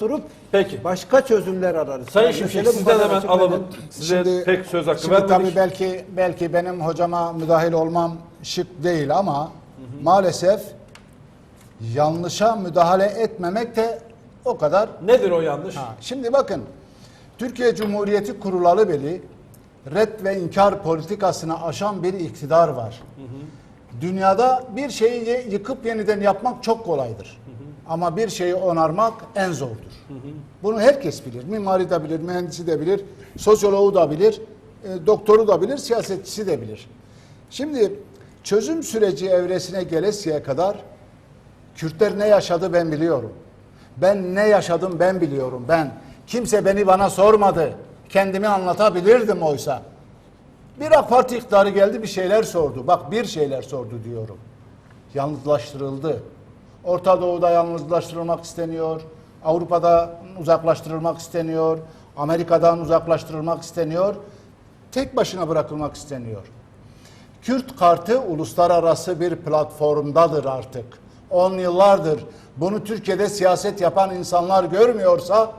durup Peki. başka çözümler ararız. Sayın Yani Şimşek sizden hemen alalım. Size Şimdi- pek söz hakkı Şimdi vermedik. tabii belki belki benim hocama müdahil olmam şık değil ama maalesef yanlışa müdahale etmemek de o kadar. Nedir o yanlış? Ha, şimdi bakın Türkiye Cumhuriyeti kurulalı beri red ve inkar politikasını aşan bir iktidar var. Dünyada bir şeyi yıkıp yeniden yapmak çok kolaydır. Ama bir şeyi onarmak en zordur. Bunu herkes bilir. Mimari de bilir, mühendisi de bilir, sosyoloğu da bilir, e, doktoru da bilir, siyasetçisi de bilir. Şimdi çözüm süreci evresine gelesiye kadar Kürtler ne yaşadı ben biliyorum. Ben ne yaşadım ben biliyorum ben. Kimse beni bana sormadı. Kendimi anlatabilirdim oysa. Bir AK Parti iktidarı geldi bir şeyler sordu. Bak bir şeyler sordu diyorum. Yalnızlaştırıldı. Orta Doğu'da yalnızlaştırılmak isteniyor. Avrupa'da uzaklaştırılmak isteniyor. Amerika'dan uzaklaştırılmak isteniyor. Tek başına bırakılmak isteniyor. Kürt kartı uluslararası bir platformdadır artık. 10 yıllardır bunu Türkiye'de siyaset yapan insanlar görmüyorsa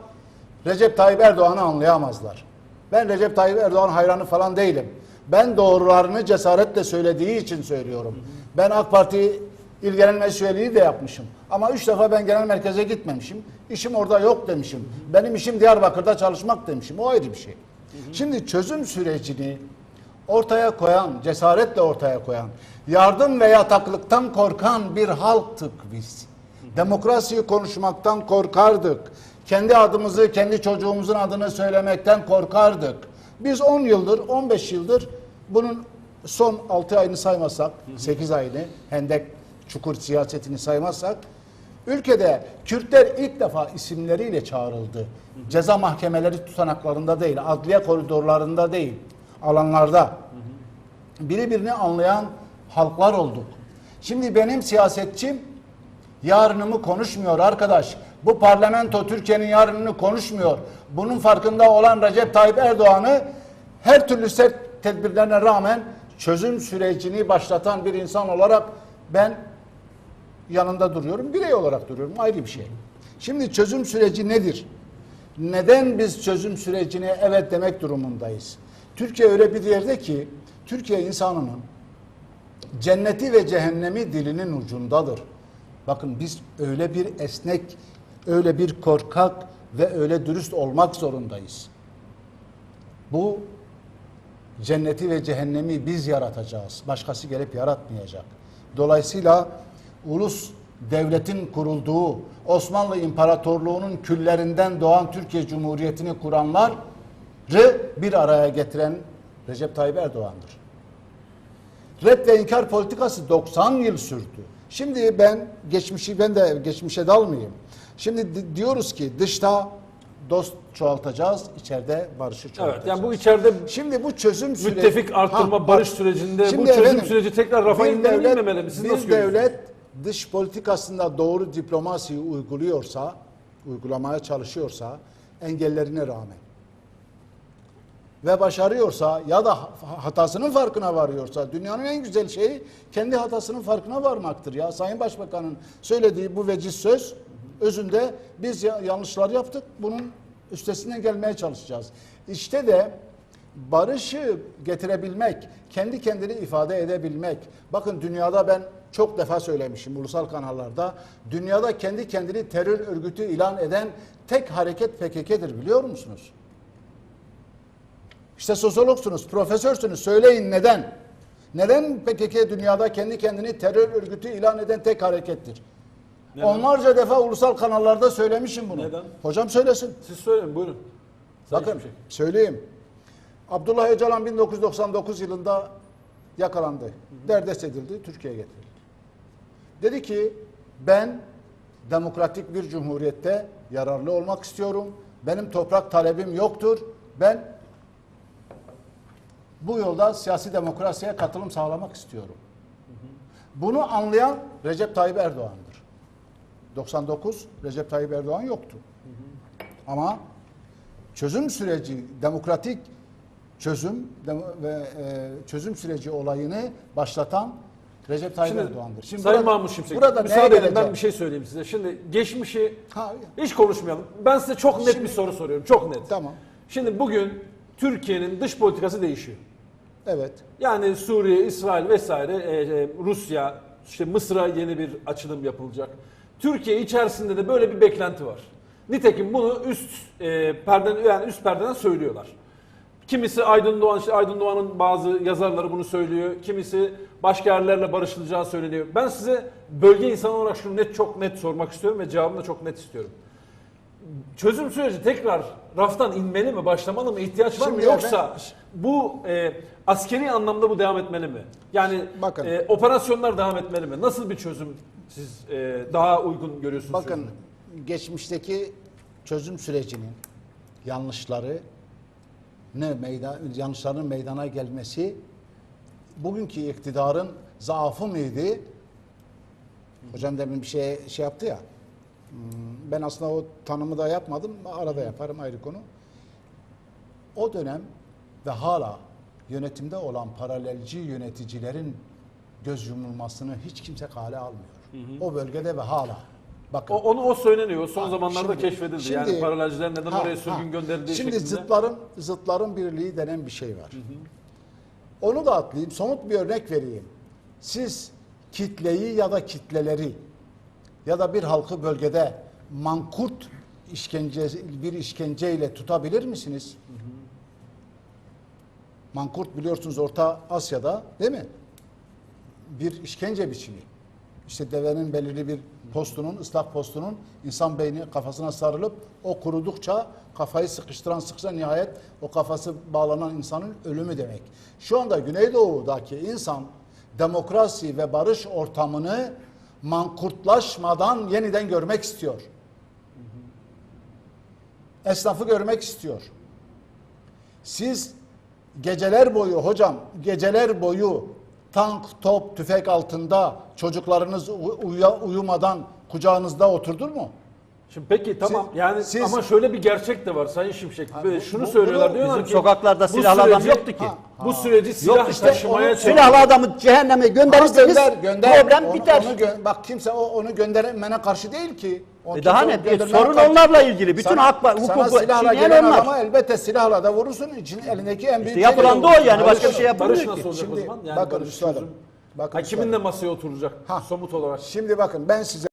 Recep Tayyip Erdoğan'ı anlayamazlar. Ben Recep Tayyip Erdoğan hayranı falan değilim. Ben doğrularını cesaretle söylediği için söylüyorum. Ben AK Parti İl Genel üyeliği de yapmışım. Ama üç defa ben genel merkeze gitmemişim. İşim orada yok demişim. Benim işim Diyarbakır'da çalışmak demişim. O ayrı bir şey. Şimdi çözüm sürecini ortaya koyan, cesaretle ortaya koyan, yardım ve yataklıktan korkan bir halktık biz. Demokrasiyi konuşmaktan korkardık. Kendi adımızı, kendi çocuğumuzun adını söylemekten korkardık. Biz 10 yıldır, 15 yıldır bunun son 6 ayını saymazsak, 8 ayını, hendek çukur siyasetini saymazsak, ülkede Kürtler ilk defa isimleriyle çağrıldı. Ceza mahkemeleri tutanaklarında değil, adliye koridorlarında değil, alanlarda birbirini anlayan halklar olduk. Şimdi benim siyasetçim yarınımı konuşmuyor arkadaş. Bu parlamento Türkiye'nin yarınını konuşmuyor. Bunun farkında olan Recep Tayyip Erdoğan'ı her türlü sert tedbirlerine rağmen çözüm sürecini başlatan bir insan olarak ben yanında duruyorum. Birey olarak duruyorum. Ayrı bir şey. Şimdi çözüm süreci nedir? Neden biz çözüm sürecine evet demek durumundayız? Türkiye öyle bir yerde ki Türkiye insanının cenneti ve cehennemi dilinin ucundadır. Bakın biz öyle bir esnek, öyle bir korkak ve öyle dürüst olmak zorundayız. Bu cenneti ve cehennemi biz yaratacağız. Başkası gelip yaratmayacak. Dolayısıyla ulus devletin kurulduğu Osmanlı İmparatorluğu'nun küllerinden doğan Türkiye Cumhuriyeti'ni kuranları bir araya getiren Recep Tayyip Erdoğan'dır. Red ve inkar politikası 90 yıl sürdü. Şimdi ben geçmişi ben de geçmişe dalmayayım. Şimdi di- diyoruz ki dışta dost çoğaltacağız, içeride barışı çoğaltacağız. Evet, yani bu içeride Şimdi bu çözüm süreci müttefik arttırma, Ha, barış sürecinde bu şimdi çözüm efendim, süreci tekrar rafa indirilmemeli mi? Siz bir nasıl görüyorsunuz? devlet dış politikasında doğru diplomasiyi uyguluyorsa, uygulamaya çalışıyorsa engellerine rağmen ve başarıyorsa ya da hatasının farkına varıyorsa dünyanın en güzel şeyi kendi hatasının farkına varmaktır ya. Sayın Başbakan'ın söylediği bu veciz söz özünde biz ya- yanlışlar yaptık. Bunun üstesinden gelmeye çalışacağız. İşte de barışı getirebilmek, kendi kendini ifade edebilmek. Bakın dünyada ben çok defa söylemişim ulusal kanallarda. Dünyada kendi kendini terör örgütü ilan eden tek hareket PKK'dır biliyor musunuz? İşte sosyologsunuz, profesörsünüz. Söyleyin neden? Neden PKK dünyada kendi kendini terör örgütü ilan eden tek harekettir? Neden? Onlarca defa ulusal kanallarda söylemişim bunu. Neden? Hocam söylesin. Siz söyleyin buyurun. Sayın Bakın Şimşek. söyleyeyim. Abdullah Öcalan 1999 yılında yakalandı. Derdest edildi, Türkiye'ye getirildi. Dedi ki ben demokratik bir cumhuriyette yararlı olmak istiyorum. Benim toprak talebim yoktur. Ben bu yolda siyasi demokrasiye katılım sağlamak istiyorum. Bunu anlayan Recep Tayyip Erdoğan'dır. 99 Recep Tayyip Erdoğan yoktu. Ama çözüm süreci, demokratik çözüm ve e, çözüm süreci olayını başlatan Recep Tayyip Şimdi, Erdoğan'dır. Şimdi Sayın burada- Mahmut Şimşek, burada müsaade edin ben bir şey söyleyeyim size. Şimdi geçmişi Ha, hiç konuşmayalım. Ben size çok net bir soru soruyorum. Çok net. Tamam. Şimdi bugün Türkiye'nin dış politikası değişiyor. Evet. Yani Suriye, İsrail vesaire, e, e, Rusya, işte Mısır'a yeni bir açılım yapılacak. Türkiye içerisinde de böyle bir beklenti var. Nitekim bunu üst e, perden yani üst perdeden söylüyorlar. Kimisi Aydın Doğan, işte Aydın Doğan'ın bazı yazarları bunu söylüyor. Kimisi başka yerlerle barışılacağı söyleniyor. Ben size bölge insanı olarak şunu net çok net sormak istiyorum ve cevabını da çok net istiyorum. Çözüm süreci tekrar raftan inmeli mi, başlamalı mı, ihtiyaç var mı yoksa bu e, askeri anlamda bu devam etmeli mi? Yani Bakın. e, operasyonlar devam etmeli mi? Nasıl bir çözüm siz e, daha uygun görüyorsunuz? Bakın çözümü? geçmişteki çözüm sürecinin yanlışları ne meydan yanlışların meydana gelmesi bugünkü iktidarın zaafı mıydı? Hocam demin bir şey şey yaptı ya. Hmm, Ben aslında o tanımı da yapmadım. Arada yaparım ayrı konu. O dönem ve hala yönetimde olan paralelci yöneticilerin göz yumulmasını hiç kimse kale almıyor. O bölgede ve hala. Bakın. O, onu o söyleniyor. Son Ha, zamanlarda şimdi- keşfedildi. yani şimdi- paralelciler neden Ha, oraya sürgün ha. gönderildiği Şimdi şeklinde. zıtların zıtların birliği denen bir şey var. Onu da atlayayım. Somut bir örnek vereyim. Siz kitleyi ya da kitleleri ya da bir halkı bölgede mankurt işkence bir işkenceyle tutabilir misiniz? Mankurt biliyorsunuz Orta Asya'da değil mi? Bir işkence biçimi. İşte devenin belirli bir postunun, ıslak postunun insan beyni kafasına sarılıp o kurudukça kafayı sıkıştıran sıkıştıran nihayet o kafası bağlanan insanın ölümü demek. Şu anda Güneydoğu'daki insan demokrasi ve barış ortamını mankurtlaşmadan yeniden görmek istiyor. Esnafı görmek istiyor. Siz geceler boyu hocam geceler boyu tank, top, tüfek altında çocuklarınız uyumadan kucağınızda oturdur mu? Şimdi peki tamam Siz- yani siz- ama şöyle bir gerçek de var Sayın Şimşek. Bu- şunu bu- söylüyorlar bunu diyorlar bizim ki sokaklarda bu silahlı adam süreci- yoktu ki. Ha, Bu süreci silah işte taşımaya onu- çalışıyor. Silahlı adamı cehenneme gönderirseniz gönder, gönder. problem Onu- biter. onu gö- bak kimse o, onu göndermene karşı değil ki. O E daha ne? göndermene Sorun karşı- onlarla ilgili. Bütün Sana- hak- sana hukuku silahla çiğneyen gelen onlar. adama elbette silahla da vurursun. için elindeki en büyük İşte yapılan şey- da o yani. Başka bir şey yapılmıyor barış ki. nasıl olacak Şimdi o zaman? Yani bakın barış üstadım, çözüm. bakın Ha, kiminle üstadım. masaya oturacak Ha. somut olarak? Şimdi bakın ben size